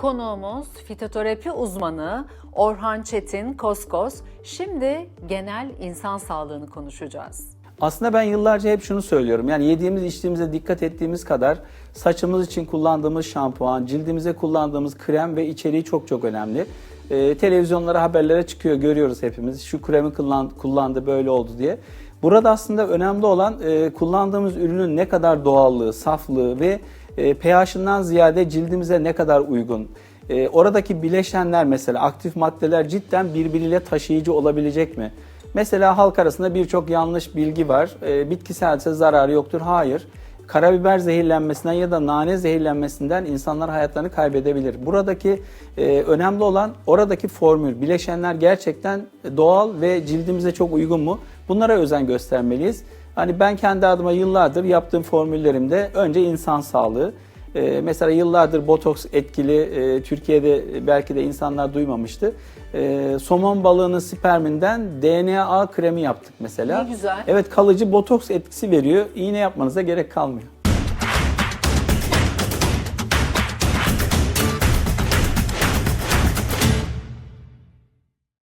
Konuğumuz fitoterapi uzmanı Orhan Çetin Koskos. Şimdi genel insan sağlığını konuşacağız. Aslında ben yıllarca hep şunu söylüyorum. Yani yediğimiz içtiğimize dikkat ettiğimiz kadar saçımız için kullandığımız şampuan, cildimize kullandığımız krem ve içeriği çok çok önemli. Ee, televizyonlara, haberlere çıkıyor, görüyoruz hepimiz. Şu kremi kullan, kullandı, böyle oldu diye. Burada aslında önemli olan e, kullandığımız ürünün ne kadar doğallığı, saflığı ve e, pH'ından ziyade cildimize ne kadar uygun. E, oradaki bileşenler mesela aktif maddeler cidden birbiriyle taşıyıcı olabilecek mi? Mesela halk arasında birçok yanlış bilgi var. E, bitkiselse zararı yoktur. Hayır. Karabiber zehirlenmesinden ya da nane zehirlenmesinden insanlar hayatlarını kaybedebilir. Buradaki e, önemli olan oradaki formül, bileşenler gerçekten doğal ve cildimize çok uygun mu? Bunlara özen göstermeliyiz. Hani ben kendi adıma yıllardır yaptığım formüllerimde önce insan sağlığı, ee, mesela yıllardır botoks etkili e, Türkiye'de belki de insanlar duymamıştı. Ee, somon balığının sperminden DNA kremi yaptık mesela. Ne güzel. Evet kalıcı botoks etkisi veriyor. İğne yapmanıza gerek kalmıyor.